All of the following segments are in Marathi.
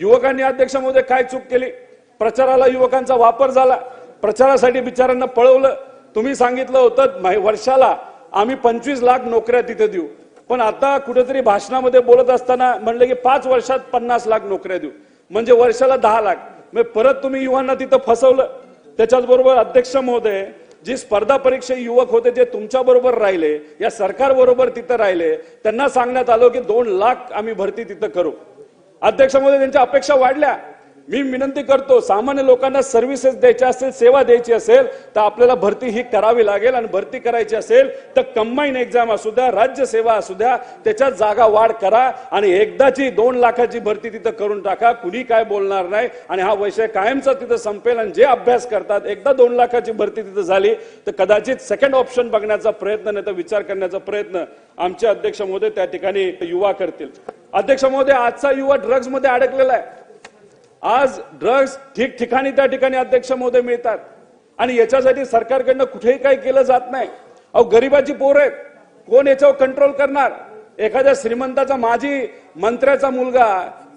युवकांनी अध्यक्ष महोदय काय चूक केली? प्रचाराला युवकांचा वापर झाला. प्रचारासाठी बिचारांना पळवलं. तुम्ही सांगितलं होतं वर्षाला आम्ही पंचवीस लाख नोकऱ्या तिथे देऊ. पण आता कुठेतरी भाषणामध्ये बोलत असताना म्हणलं की पाच वर्षात पन्नास लाख नोकऱ्या देऊ. म्हणजे वर्षाला दहा लाख. म्हणजे परत तुम्ही युवांना तिथं फसवलं. त्याच्याच बरोबर अध्यक्ष महोदय जी स्पर्धा परीक्षा युवक होते जे तुमच्या बरोबर राहिले या सरकार बरोबर तिथं राहिले त्यांना सांगण्यात आलं की दोन लाख आम्ही भरती तिथं करू. अध्यक्ष महोदय त्यांच्या अपेक्षा वाढल्या. मी विनंती करतो सामान्य लोकांना सर्व्हिसेस द्यायच्या असेल सेवा द्यायची असेल तर आपल्याला भरती ही करावी लागेल आणि भरती करायची असेल तर कंबाईन एक्झाम असू द्या राज्य सेवा असू द्या त्याच्यात जागा वाढ करा आणि एकदाची दोन लाखाची भरती तिथं करून टाका. कुणी काय बोलणार नाही आणि हा विषय कायमचा तिथं संपेल आणि जे अभ्यास करतात एकदा दोन लाखाची भरती तिथं झाली तर कदाचित सेकंड ऑप्शन बघण्याचा प्रयत्न नाही तर विचार करण्याचा प्रयत्न आमचे अध्यक्ष महोदय त्या ठिकाणी युवा करतील. अध्यक्ष महोदय आजचा युवा ड्रग्जमध्ये अडकलेला आहे. आज ड्रग्ज ठिकठिकाणी त्या ठिकाणी अध्यक्ष महोदय मिळतात. आणि याच्यासाठी सरकारकडनं कुठेही काही केलं जात नाही. अहो गरिबाची पोर आहेत. कोण याच्यावर कंट्रोल करणार? एखाद्या श्रीमंताचा माजी मंत्र्याचा मुलगा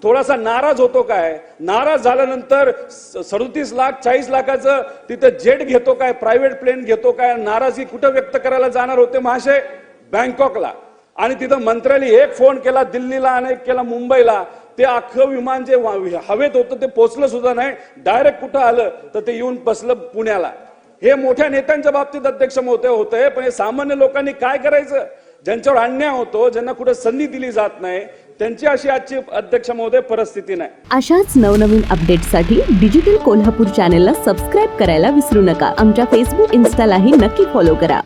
थोडासा नाराज होतो काय? नाराज झाल्यानंतर सदोतीस लाख चाळीस लाखाचं तिथं जेट घेतो काय? प्रायव्हेट प्लेन घेतो काय? नाराजी कुठं व्यक्त करायला जाणार होते महाशय? बँकॉकला आणि तिथं मंत्र्यांनी एक फोन केला दिल्लीला आणि एक केला मुंबईला. ते अख्खं विमान जे वा- हवेत होतं ते पोचलं सुद्धा नाही. डायरेक्ट कुठं आलं तर ते येऊन बसलं पुण्याला. हे मोठ्या नेत्यांच्या बाबतीत अध्यक्ष होते होते पण हे सामान्य लोकांनी काय करायचं? ज्यांच्यावर अन्याय होतो ज्यांना कुठे संधी दिली जात नाही त्यांची अशी आजची अध्यक्ष महोदय परिस्थिती नाही. अशाच नवनवीन अपडेटसाठी डिजिटल कोल्हापूर चॅनेलला सबस्क्राईब करायला विसरू नका. आमच्या फेसबुक इन्स्टालाही नक्की फॉलो करा.